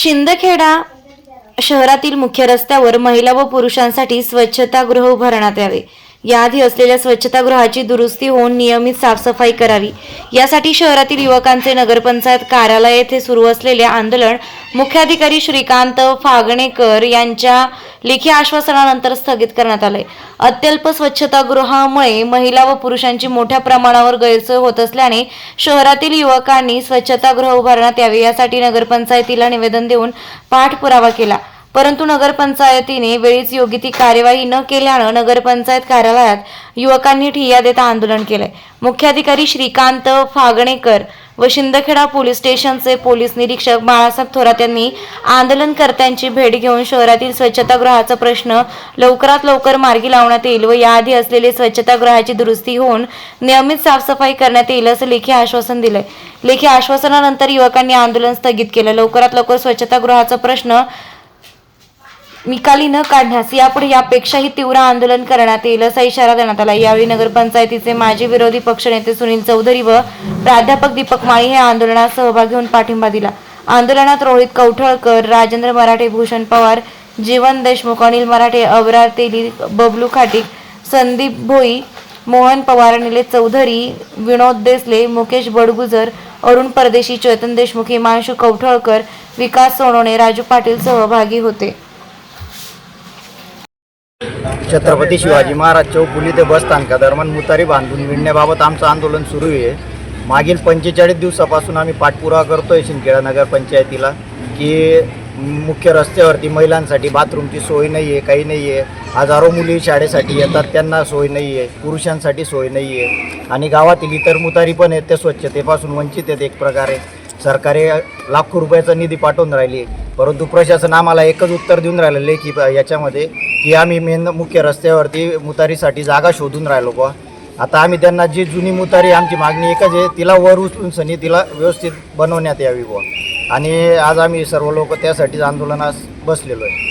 शिंदखेडा शहरातील मुख्य रस्त्यावर महिला व पुरुषांसाठी स्वच्छतागृह उभारण्यात यावे. याआधी असलेल्या स्वच्छतागृहाची दुरुस्ती होऊन नियमित साफसफाई करावी. यासाठी शहरातील युवकांचे नगरपंचायत कार्यालय येथे सुरू असलेले आंदोलन मुख्याधिकारी श्रीकांत फागणेकर यांच्या लेखी आश्वासनानंतर स्थगित करण्यात आले अत्यल्प स्वच्छतागृहामुळे महिला व पुरुषांची मोठ्या प्रमाणावर गैरसोय होत असल्याने शहरातील युवकांनी स्वच्छतागृह उभारण्यात यावे यासाठी नगरपंचायतीला निवेदन देऊन पाठपुरावा केला. परंतु नगरपंचायतीने वेळीच योग्य ती कार्यवाही न केल्यानं नगरपंचायत कार्यालयात युवकांनी ठिय्या देता आंदोलन केलंय. मुख्याधिकारी श्रीकांत फागणेकर व शिंदखेडा पोलीस स्टेशनचे पोलीस निरीक्षक बाळासाहेब थोरात यांनी आंदोलनकर्त्यांची भेट घेऊन शहरातील स्वच्छतागृहाचा प्रश्न लवकरात लवकर मार्गी लावण्यात येईल व याआधी असलेले स्वच्छतागृहाची दुरुस्ती होऊन नियमित साफसफाई करण्यात येईल असं लेखी आश्वासन दिलंय. लेखी आश्वासनानंतर युवकांनी आंदोलन स्थगित केलं. लवकरात लवकर स्वच्छतागृहाचा प्रश्न निकाली न काढण्यास यापुढे यापेक्षाही तीव्र आंदोलन करण्यात येईल असा इशारा देण्यात आला. यावेळी नगरपंचायतीचे माजी विरोधी पक्षनेते सुनील चौधरी व प्राध्यापक दीपक माळी हे आंदोलनात सहभागी होऊन पाठिंबा दिला. आंदोलनात रोहित कौठळकर राजेंद्र मराठे भूषण पवार जीवन देशमुख अनिल मराठे अबरार तेली बबलू खाटीक संदीप भोई मोहन पवार निलेश चौधरी विनोद देसले मुकेश बडगुजर अरुण परदेशी चेतन देशमुख हिमांशू कौठळकर विकास सोनवणे राजू पाटील सहभागी होते. छत्रपती शिवाजी महाराज चौक पुली ते बस स्थानकादरम्यान मुतारी बांधून विणण्याबाबत आमचं आंदोलन सुरू आहे. मागील पंचेचाळीस दिवसापासून आम्ही पाठपुरावा करतो आहे शिंदखेडा नगरपंचायतीला की मुख्य रस्त्यावरती महिलांसाठी बाथरूमची सोय नाही आहे काही नाही आहे हजारो मुली शाळेसाठी येतात त्यांना सोय नाही आहे पुरुषांसाठी सोय नाही आहे आणि गावातील इतर मुतारी पण आहेत त्या स्वच्छतेपासून वंचित आहेत एक प्रकारे. सरकारी लाखो रुपयाचा निधी पाठवून राहिली परंतु प्रशासन आम्हाला एकच उत्तर देऊन राहिलं लेखी प- याच्यामध्ये की आम्ही मेन मुख्य रस्त्यावरती मुतारीसाठी जागा शोधून राहिलो बा आता आम्ही त्यांना जी जुनी मुतारी आमची मागणी एकच आहे तिला वर उचलून सनी तिला व्यवस्थित बनवण्यात यावी बुवा. आणि आज आम्ही सर्व लोक त्यासाठीच आंदोलनास बसलेलो आहे.